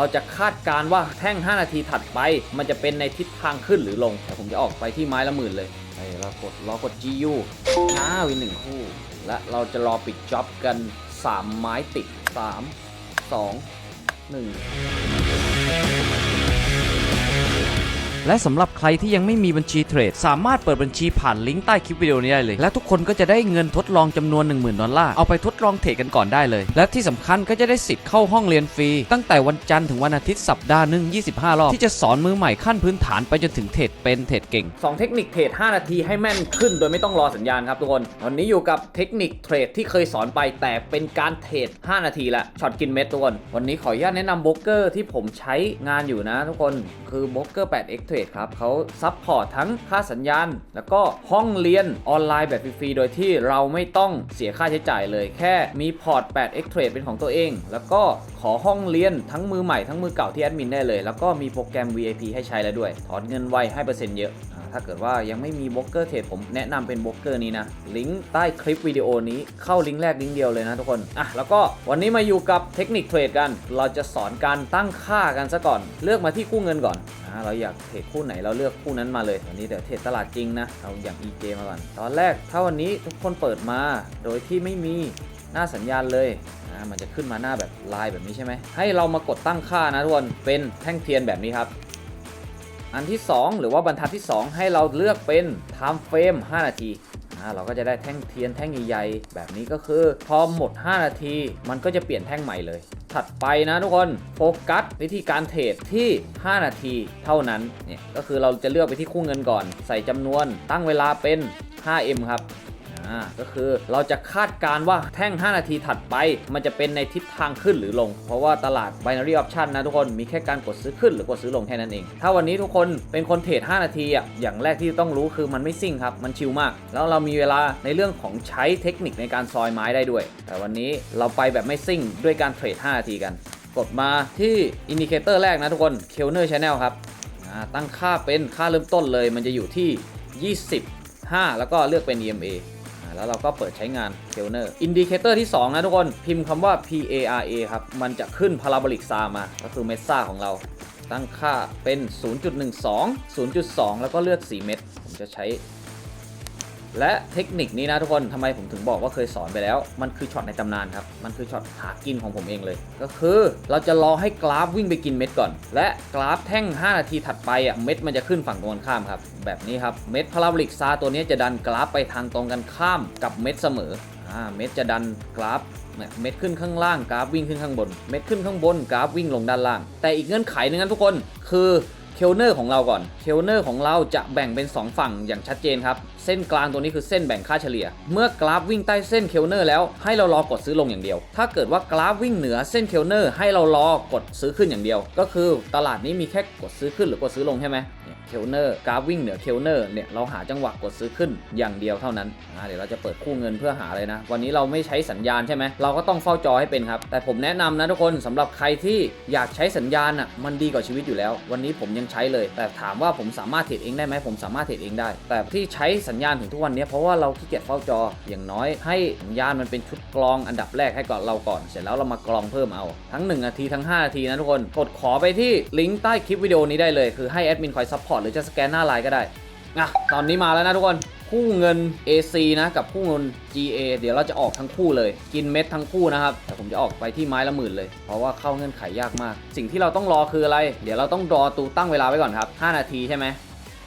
เราจะคาดการ์ว่าแท่ง 5 นาทีถัดไป มันจะเป็นในทิศทางขึ้นหรือลงแต่ผมจะออกไปที่ไม้ละหมื่นเลยไปเรากดรอกด GU ช้าวินหนึ่งคู่ และเราจะรอปิดจ็อบกัน 3 ไม้ติด 3 2 1 และสำหรับใครที่ยังไม่มีบัญชีเทรด สามารถเปิดบัญชีผ่านลิงก์ใต้คลิปวิดีโอนี้ได้เลย และทุกคนก็จะได้เงินทดลองจำนวน 10,000 ดอลลาร์ เอาไปทดลองเทรดกันก่อนได้เลย และที่สำคัญก็จะได้สิทธิ์เข้าห้องเรียนฟรี ตั้งแต่วันจันทร์ถึงวันอาทิตย์สัปดาห์หนึ่ง25 รอบ ที่จะสอนมือใหม่ขั้นพื้นฐานไปจนถึงเทรดเป็นเทรดเก่ง 2 เทคนิคเทรด5นาทีให้แม่นขึ้นโดยไม่ต้องรอสัญญาณครับทุกคนวันนี้อยู่กับเทคนิคเทรดที่เคยสอนไปแต่เป็นการเทรด5นาทีละช็อตกินเม็ดทุกคนวันนี้ขออนุญาตแนะนำโบรกเกอร์ที่ผมใช้งานอยู่นะ ทุกคนคือโบรกเกอร์ 8x Trade ครับเขาซัพพอร์ตทั้งค่าสัญญาณ แล้วก็ห้องเรียนออนไลน์แบบฟรีๆโดยที่เราไม่ต้องเสียค่าใช้จ่ายเลย แค่มีพอร์ต 8x Trade เป็นของตัวเอง แล้วก็ขอห้องเรียนทั้งมือใหม่ทั้งมือเก่าที่แอดมินได้เลย แล้วก็มีโปรแกรม VIP ให้ใช้แล้วด้วย ถอนเงินไวให้เปอร์เซ็นต์เยอะถ้าเกิดว่ายังไม่มีโบรกเกอร์เทรดผมแนะนำเป็นโบรกเกอร์นี้นะ ลิงก์ใต้คลิปวิดีโอนี้เข้าลิงก์แรกลิงก์เดียวเลยนะทุกคนอะแล้วก็วันนี้มาอยู่กับเทคนิคเทรดกัน เราจะสอนการตั้งค่ากันซะก่อน เลือกมาที่คู่เงินก่อนอ่าเราอยากเทรดคู่ไหนเราเลือกคู่นั้นมาเลยวันนี้เดี๋ยวเทรดตลาดจริงนะเอาอย่าง EJ มาก่อนตอนแรกถ้าวันนี้ทุกคนเปิดมา โดยที่ไม่มีหน้าสัญญาณเลยอ่ามันจะขึ้นมาหน้าแบบลายแบบนี้ใช่ไหมให้เรามากดตั้งค่านะทุกคนเป็นแท่งเทียนแบบนี้ครับ อันที่ 2 หรือว่าบรรทัดที่ 2 ให้เราเลือกเป็น time frame 5 นาทีเราก็จะได้แท่งเทียนแท่งใหญ่ๆแบบนี้ก็คือ พอหมด 5 นาที มันก็จะเปลี่ยนแท่งใหม่เลย ถัดไปนะทุกคนโฟกัสวิธีการเทรดที่ 5 นาทีเท่านั้นเนี่ยก็คือเราจะเลือกไปที่คู่เงินก่อน ใส่จำนวนตั้งเวลาเป็น 5M ครับ อ่าก็คือเราจะคาดการณ์ว่าแท่ง 5 นาทีถัดไป มันจะเป็นในทิศทางขึ้นหรือลง เพราะว่าตลาด binary option นะทุกคนมีแค่การกดซื้อขึ้นหรือกดซื้อลงแค่นั้นเอง ถ้าวันนี้ทุกคนเป็นคนเทรด5นาทีอะอย่างแรกที่ต้องรู้คือมันไม่ซิ่งครับมันชิลมาก แล้วเรามีเวลาในเรื่องของใช้เทคนิคในการซอยไม้ได้ด้วย แต่วันนี้เราไปแบบไม่ซิ่งด้วยการเทรด5นาทีกัน กดมาที่อินดิเคเตอร์แรกนะทุกคน k e l n e r Channel ครับตั้งค่าเป็นค่าเริ่มต้นเลย มันจะอยู่ที่ 25 แล้วก็เลือกเป็น EMA อ่า แล้วเราก็เปิดใช้งานเคลเนอร์อินดิเคเตอร์ที่ 2 นะทุกคนพิมพ์คำว่า PARA ครับ มันจะขึ้นพาราโบลิกซามา ก็คือเมสซ่าของเรา ตั้งค่าเป็น 0.12 0.2 แล้วก็เลือก 4 เม็ดผมจะใช้ และเทคนิคนี้นะทุกคนทำไมผมถึงบอกว่าเคยสอนไปแล้ว มันคือช็อตในตำนานครับ มันคือช็อตหากินของผมเองเลย ก็คือเราจะรอให้กราฟวิ่งไปกินเม็ดก่อน และกราฟแท่ง 5 นาทีถัดไปอะเม็ดมันจะขึ้นฝั่งตรงกันข้ามครับ แบบนี้ครับ เม็ดพาราบลิกซาตัวนี้จะดันกราฟไปทางตรงกันข้ามกับเม็ดเสมออ่าเม็ดจะดันกราฟเม็ดขึ้นข้างล่างกราฟวิ่งขึ้นข้างบน เม็ดขึ้นข้างบนกราฟวิ่งลงด้านล่าง แต่อีกเงื่อนไขหนึงนะทุกคน คือ เคลเนอร์ของเราก่อน เคลเนอร์ของเราจะแบ่งเป็น 2 ฝั่งอย่างชัดเจนครับ เส้นกลางตัวนี้คือเส้นแบ่งค่าเฉลี่ย เมื่อกราฟวิ่งใต้เส้นเคลเนอร์แล้วให้เรารอกดซื้อลงอย่างเดียว ถ้าเกิดว่ากราฟวิ่งเหนือเส้นเคลเนอร์ให้เรารอกดซื้อขึ้นอย่างเดียว ก็คือตลาดนี้มีแค่กดซื้อขึ้นหรือกดซื้อลงใช่ไหม เคลเนอร์กราฟวิ่งเหนือเคลเนอร์เนี่ยเราหาจังหวะกดซื้อขึ้นอย่างเดียวเท่านั้นอ่าเดี๋ยวเราจะเปิดคู่เงินเพื่อหาเลยนะ วันนี้เราไม่ใช้สัญญาณใช่ไหมเราก็ต้องเฝ้าจอให้เป็นครับ แต่ผมแนะนำนะทุกคนสำหรับใครที่อยากใช้สัญญาณอะมันดีกว่าชีวิตอยู่แล้ว วันนี้ผมยังใช้เลย แต่ถามว่าผมสามารถเทรดเองได้ไหมผมสามารถเทรดเองได้ แต่ที่ใช้สัญญาณถึงทุกวันนี้เพราะว่าเราขี้เกียจเฝ้าจออย่างน้อยให้สัญญาณมันเป็นชุดกรองอันดับแรกให้ก่อนเราก่อน เสร็จแล้วเรามากรองเพิ่มเอาทั้ง1นาทีทั้ง5นาทีนะทุกคนกดขอไปที่ลิงก์ใต้คลิปวิดีโอนี้ได้เลยคือให้แอดมินคอยซัพพอร์ตหรือจะสแกนหน้าไลน์ก็ได้อะตอนนี้มาแล้วนะทุกคนคู่เงิน AC นะกับคู่เงิน GA เดี๋ยวเราจะออกทั้งคู่เลย กินเม็ดทั้งคู่นะครับ แต่ผมจะออกไปที่ไม้ละหมื่นเลย เพราะว่าเข้าเงื่อนไขยากมาก สิ่งที่เราต้องรอคืออะไร เดี๋ยวเราต้องรอตูตั้งเวลาไว้ก่อนครับ 5 นาทีใช่ไหม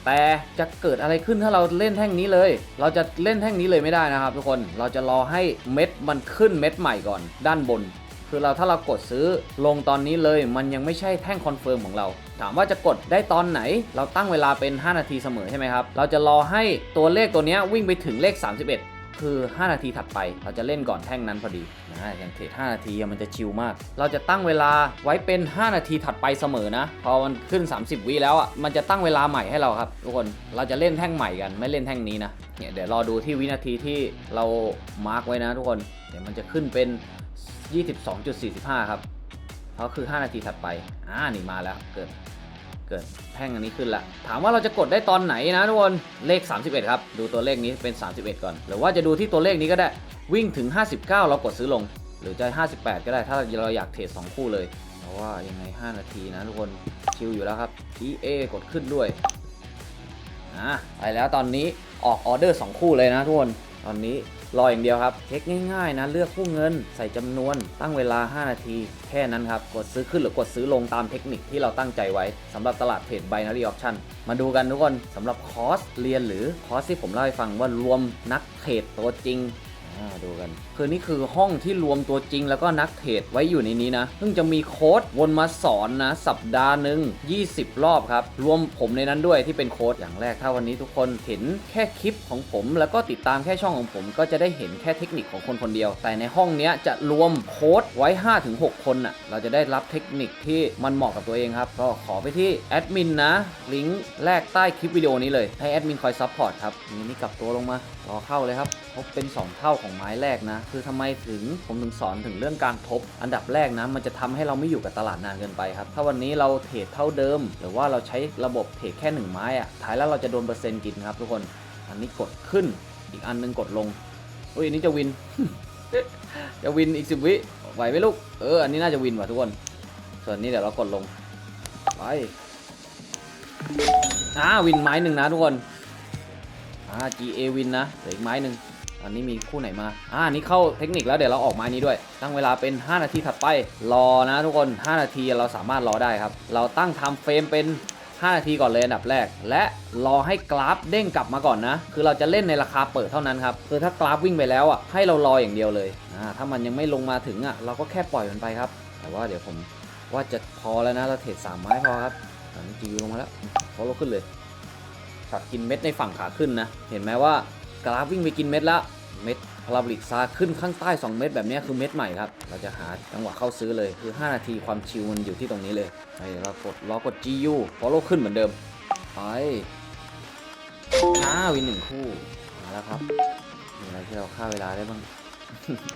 แต่จะเกิดอะไรขึ้นถ้าเราเล่นแท่งนี้เลย เราจะเล่นแท่งนี้เลยไม่ได้นะครับ ทุกคนเราจะรอให้เม็ดมันขึ้นเม็ดใหม่ก่อน ด้านบน คือเราถ้าเรากดซื้อลงตอนนี้เลย มันยังไม่ใช่แท่งคอนเฟิร์มของเรา ถามว่าจะกดได้ตอนไหน เราตั้งเวลาเป็น 5 นาทีเสมอใช่ไหมครับ เราจะรอให้ตัวเลขตัวนี้วิ่งไปถึงเลข 31 คือ 5 นาทีถัดไป เราจะเล่นก่อนแท่งนั้นพอดีนะอย่างเทรด5นาทีมันจะชิลมาก เราจะตั้งเวลาไว้เป็น 5 นาทีถัดไปเสมอนะ พอมันขึ้น 30 วิแล้วอะ มันจะตั้งเวลาใหม่ให้เราครับทุกคน เราจะเล่นแท่งใหม่กัน ไม่เล่นแท่งนี้นะ เนี่ยเดี๋ยวรอดูที่วินาทีที่เรามาร์กไว้นะทุกคน เดี๋ยวมันจะขึ้นเป็น 22.45 ครับ เพราะคือ 5 นาทีถัดไป อ่า นี่มาแล้ว เกิด เกิดแท่งอันนี้ขึ้นละถามว่าเราจะกดได้ตอนไหนนะทุกคนเลข 31 ครับ ดูตัวเลขนี้เป็น 31 ก่อน หรือว่าจะดูที่ตัวเลขนี้ก็ได้วิ่งถึง 59 เรากดซื้อลง หรือจะ 58 ก็ได้ถ้าเราอยากเทรด2คู่เลยเพราะว่ายังไง 5 นาทีนะทุกคนชิลอยู่แล้วครับ EA กดขึ้นด้วยอะไปแล้วตอนนี้ออกออเดอร์ 2 คู่เลยนะทุกคน ตอนนี้รออย่างเดียวครับ เช็คง่ายๆนะ เลือกผู้เงิน ใส่จำนวน ตั้งเวลา 5 นาที แค่นั้นครับ กดซื้อขึ้นหรือกดซื้อลงตามเทคนิคที่เราตั้งใจไว้สำหรับตลาดเทรด binary option มาดูกันทุกคนสำหรับคอร์สเรียนหรือคอร์สที่ผมเล่าให้ฟังว่ารวมนักเทรดตัวจริง อ่าดูกัน คือนี่คือห้องที่รวมตัวจริงแล้วก็นักเทรดไว้อยู่ในนี้นะซึ่งจะมีโค้ดวนมาสอนนะ สัปดาห์หนึ่ง20 รอบครับ รวมผมในนั้นด้วยที่เป็นโค้ดอย่างแรกถ้าวันนี้ทุกคนเห็นแค่คลิปของผม แล้วก็ติดตามแค่ช่องของผม ก็จะได้เห็นแค่เทคนิคของคนคนเดียว แต่ในห้องเนี้ยจะรวมโค้ดไว้ 5-6 คนน่ะเราจะได้รับเทคนิคที่มันเหมาะกับตัวเองครับก็ขอไปที่แอดมินนะลิงก์แรกใต้คลิปวิดีโอนี้เลยให้แอดมินคอยซัพพอร์ตครับนี่นี่กลับตัวลงมารอเข้าเลยครับทบเป็น 2 เท่าของไม้แรกนะ คือทำไมถึงผมถึงสอนถึงเรื่องการทบ อันดับแรกนะมันจะทำให้เราไม่อยู่กับตลาดนานเกินไปครับ ถ้าวันนี้เราเทรดเท่าเดิม หรือว่าเราใช้ระบบเทรดแค่ 1 ไม้อะท้ายแล้วเราจะโดนเปอร์เซ็นต์กินครับทุกคน อันนี้กดขึ้น อีกอันนึงกดลงอุ้ยอันนี้จะวิน จะวินอีกสิบวิไหวไหมลูก เออ อันนี้น่าจะวินว่ะทุกคน ส่วนนี้เดี๋ยวเรากดลง ไป อ่าวินไม้หนึ่งนะทุกคน อ่า GA วินนะเหลืออีกไม้หนึ่งอันนี้มีคู่ไหนมา อ่านี้เข้าเทคนิคแล้วเดี๋ยวเราออกไม้นี้ด้วย ตั้งเวลาเป็น 5 นาทีถัดไป รอนะทุกคน 5 นาทีเราสามารถรอได้ครับ เราตั้งไทม์เฟรมเป็น 5 นาทีก่อนเลยอันดับแรก และรอให้กราฟเด้งกลับมาก่อนนะ คือเราจะเล่นในราคาเปิดเท่านั้นครับ คือถ้ากราฟวิ่งไปแล้วอะ ให้เรารออย่างเดียวเลย อ่า ถ้ามันยังไม่ลงมาถึงอะ เราก็แค่ปล่อยมันไปครับ แต่ว่าเดี๋ยวผมว่าจะพอแล้วนะ เราเทรดสามไม้พอครับตอนนี้จีลงมาแล้วพอลขึ้นเลย ช็อตกินเม็ดในฝั่งขาขึ้นนะ เห็นไหมว่ากราฟวิ่งไปกินเม็ดแล้วเม็ดพลาบลิกซาขึ้นข้างใต้ 2 เม็ดแบบนี้คือเม็ดใหม่ครับ เราจะหาจังหวะเข้าซื้อเลยคือ 5 นาทีความชิวมันอยู่ที่ตรงนี้เลยไปเดี๋ยวเรากดล็อกด GU follow ขึ้นเหมือนเดิมไปอ้าวินหนึ่งคู่มาแล้วครับมีอะไรที่เราฆ่าเวลาได้บ้าง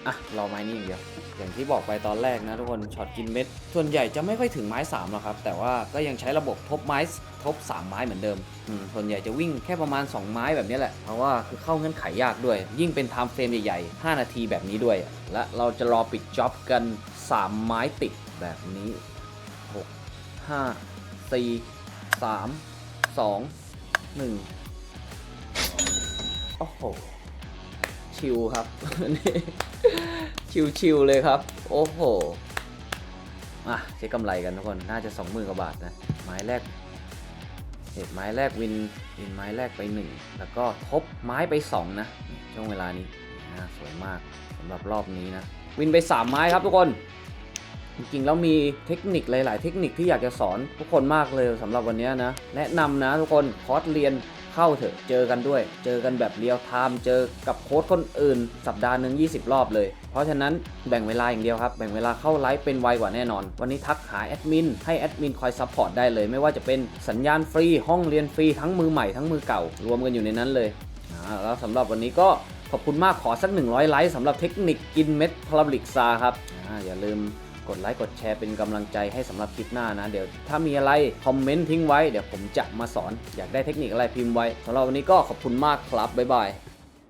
อะรอไม้นี้อย่างเดียว อย่างที่บอกไปตอนแรกนะทุกคนช็อตกินเม็ด ส่วนใหญ่จะไม่ค่อยถึงไม้3หรอกครับ แต่ว่าก็ยังใช้ระบบทบไม้ทบ 3 ไม้เหมือนเดิมอืมส่วนใหญ่จะวิ่งแค่ประมาณ 2 ไม้แบบนี้แหละ เพราะว่าคือเข้าเงื่อนไขยากด้วย ยิ่งเป็นไทม์เฟรมใหญ่ๆ 5 นาทีแบบนี้ด้วย และเราจะรอปิดจ็อบกัน 3 ไม้ติดแบบนี้ 6 5 4 3 2 1 โอ้โห ชิลครับนี่ชิลชิลๆเลยครับ โอ้โหอะเช็คกำไรกันทุกคนน่าจะสองหมื่นกว่าบาทนะไม้แรกเห็ดไม้แรกวินวินไม้แรกไปหนึ่งแล้วก็ทบไม้ไปสองนะช่วงเวลานี้นะสวยมากสำหรับรอบนี้นะ วินไปสามไม้ครับทุกคน จริงๆแล้วมีเทคนิคหลาย ๆ เทคนิคที่อยากจะสอนทุกคนมากเลยสำหรับวันนี้นะ แนะนำนะทุกคนคอร์สเรียน เข้าเถอะ เจอกันด้วย เจอกันแบบเรียลไทม์เจอกับโค้ชคนอื่น สัปดาห์หนึ่ง20 รอบเลย เพราะฉะนั้นแบ่งเวลาอย่างเดียวครับ แบ่งเวลาเข้าไลฟ์เป็นไวกว่าแน่นอน วันนี้ทักหาแอดมินให้แอดมินคอยซัพพอร์ตได้เลย ไม่ว่าจะเป็นสัญญาณฟรีห้องเรียนฟรีทั้งมือใหม่ทั้งมือเก่ารวมกันอยู่ในนั้นเลยแล้วสำหรับวันนี้ก็ขอบคุณมากขอสัก 100 ไลค์สำหรับเทคนิคกินเม็ดพลาบลิกซาครับออย่าลืม กดไลค์กดแชร์เป็นกำลังใจให้สำหรับคลิปหน้านะ เดี๋ยวถ้ามีอะไรคอมเมนต์ทิ้งไว้เดี๋ยวผมจะมาสอนอยากได้เทคนิคอะไรพิมพ์ไว้สำหรับวันนี้ก็ขอบคุณมากครับบ๊ายบาย